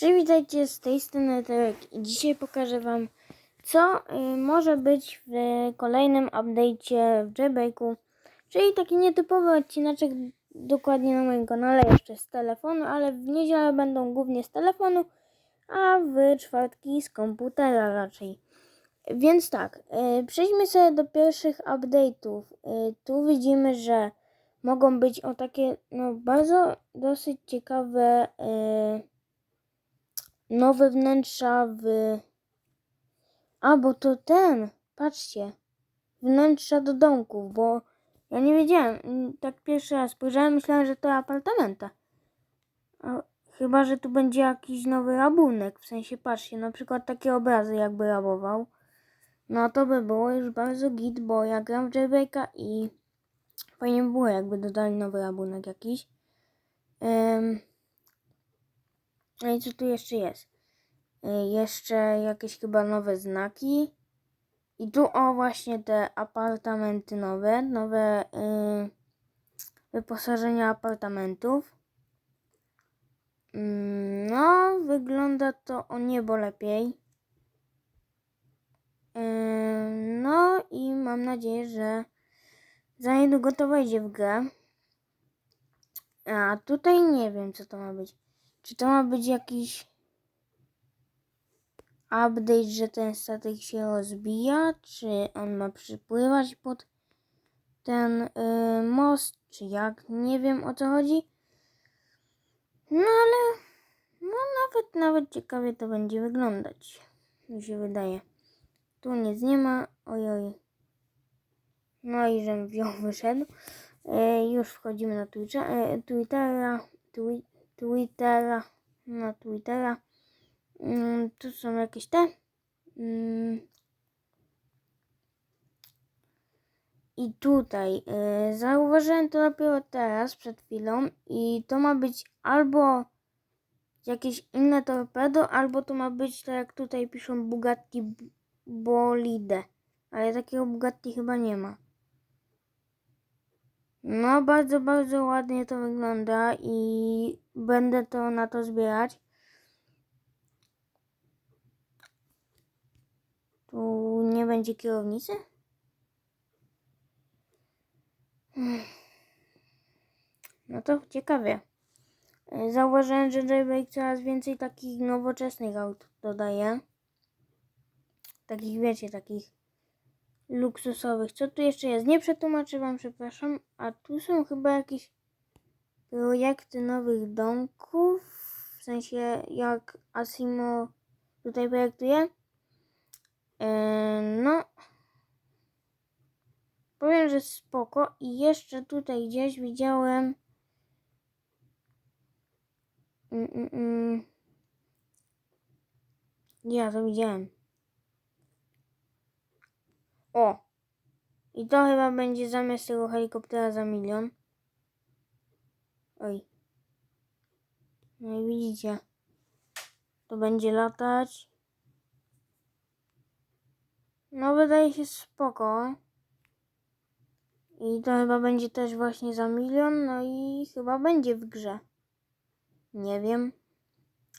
Cześć, witajcie z tej strony Terek i dzisiaj pokażę Wam, co y, może być w kolejnym update'cie w Jailbreaku, czyli taki nietypowy odcineczek dokładnie na moim kanale, jeszcze z telefonu, ale w niedzielę będą głównie z telefonu, a w czwartki z komputera raczej. Więc tak, y, przejdźmy sobie do pierwszych update'ów. Y, tu widzimy, że mogą być o takie no bardzo dosyć ciekawe y, nowe wnętrza w. A, bo to ten. Patrzcie. Wnętrza do domków, bo ja nie wiedziałem. mm, Tak pierwszy raz spojrzałem, myślałem, że to apartamenta. A, chyba, że tu będzie jakiś nowy rabunek. W sensie, patrzcie, na przykład takie obrazy jakby rabował. No to by było już bardzo git, bo ja gram w Jailbreaka i fajnie by było, jakby dodali nowy rabunek jakiś. Em, no i co tu jeszcze jest? Jeszcze jakieś chyba nowe znaki. I tu o właśnie te apartamenty nowe, nowe y, wyposażenia apartamentów. Mm, No, wygląda to o niebo lepiej. Y, No i mam nadzieję, że za niedługo to wejdzie w grę. A tutaj nie wiem, co to ma być. Czy to ma być jakiś update, że ten statek się rozbija? Czy on ma przypływać pod ten y, most? Czy jak? Nie wiem o co chodzi. No ale no nawet, nawet ciekawie to będzie wyglądać. Mi się wydaje. Tu nic nie ma. Ojoj. No i żem wziął wyszedł. E, już wchodzimy na Twitcha, e, Twittera. Twi, Twittera. Na Twittera. Mm, tu są jakieś te. Mm. I tutaj y, zauważyłem to dopiero teraz, przed chwilą. I to ma być albo jakieś inne torpedo, albo to ma być tak jak tutaj piszą Bugatti Bolide. Ale takiego Bugatti chyba nie ma. No, bardzo, bardzo ładnie to wygląda i będę to na to zbierać. Tu nie będzie kierownicy? No to ciekawie. E, Zauważyłem, że Jailbreak coraz więcej takich nowoczesnych aut dodaje. Takich, wiecie, takich luksusowych. Co tu jeszcze jest? Nie przetłumaczę wam, przepraszam. A tu są chyba jakieś projekty nowych domków. W sensie jak Asimo tutaj projektuje. Eee, no. Powiem, że spoko. I jeszcze tutaj gdzieś widziałem. Mm, mm, mm. Ja to widziałem. O! I to chyba będzie zamiast tego helikoptera za milion. Oj. No i widzicie. To będzie latać. No wydaje się spoko. I to chyba będzie też właśnie za milion, no i chyba będzie w grze. Nie wiem.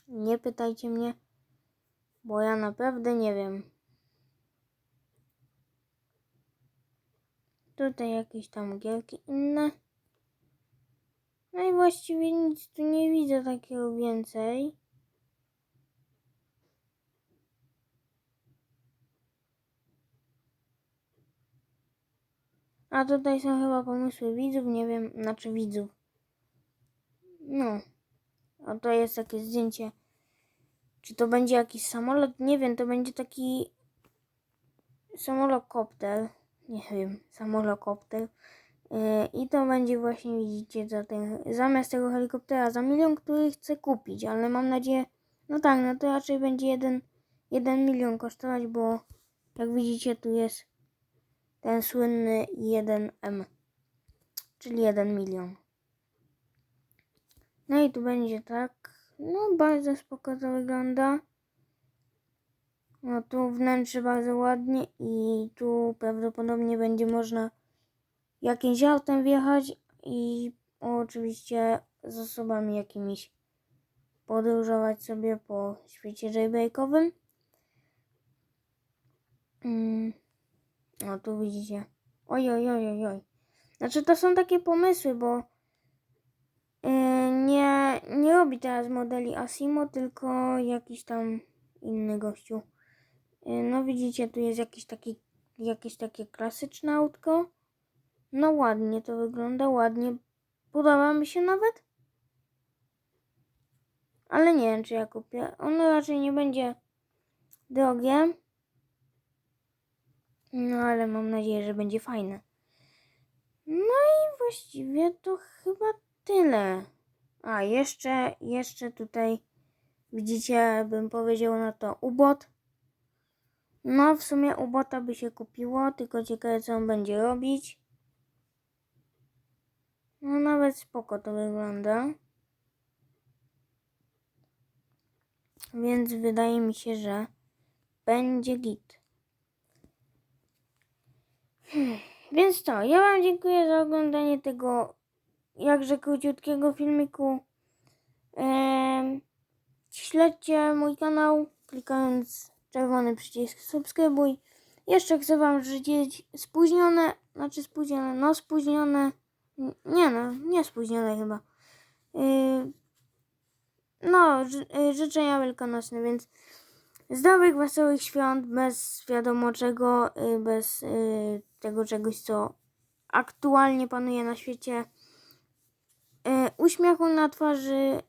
Nie pytajcie mnie, bo ja naprawdę nie wiem. Tutaj jakieś tam gierki inne. No i właściwie nic tu nie widzę takiego więcej. A tutaj są chyba pomysły widzów, nie wiem, znaczy widzów. No. A to jest takie zdjęcie. Czy to będzie jakiś samolot? Nie wiem, to będzie taki samolokopter. Nie wiem, samolokopter. Yy, I to będzie właśnie, widzicie, za ten, zamiast tego helikoptera za milion, który chcę kupić, ale mam nadzieję, no tak, no to raczej będzie jeden, jeden milion kosztować, bo jak widzicie, tu jest ten słynny 1M, czyli 1 milion. No i tu będzie tak, no bardzo spoko to wygląda. No tu wnętrze bardzo ładnie i tu prawdopodobnie będzie można jakimś autem wjechać i oczywiście z osobami jakimiś podróżować sobie po świecie jailbreakowym. Mm. No tu widzicie. Oj, oj, oj, oj, oj. Znaczy to są takie pomysły, bo yy, nie, nie robi teraz modeli Asimo, tylko jakiś tam inny gościu. Yy, no widzicie, tu jest jakiś taki, jakieś takie klasyczne autko. No ładnie to wygląda, ładnie. Podoba mi się nawet. Ale nie wiem, czy ja kupię. Ono raczej nie będzie drogie. No ale mam nadzieję, że będzie fajne. No i właściwie to chyba tyle. A, jeszcze, jeszcze tutaj widzicie, bym powiedział na to ubot. No, w sumie ubota by się kupiło, tylko ciekawe co on będzie robić. No, nawet spoko to wygląda. Więc wydaje mi się, że będzie git. Hmm. Więc to, ja Wam dziękuję za oglądanie tego jakże króciutkiego filmiku. Ehm, śledźcie mój kanał, klikając czerwony przycisk subskrybuj. Jeszcze chcę Wam życzyć spóźnione, znaczy spóźnione, no spóźnione, nie no, nie spóźnione chyba. Yy, no, yy, życzenia wielkanocne, więc zdrowych, wesołych świąt, bez wiadomo czego, yy, bez yy, tego czegoś, co aktualnie panuje na świecie. Yy, uśmiechu na twarzy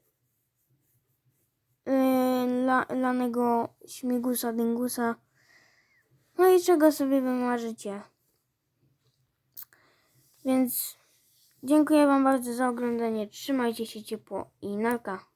yy, la, lanego śmigusa, dyngusa. No i czego sobie wymarzycie. Więc dziękuję Wam bardzo za oglądanie. Trzymajcie się ciepło i narka.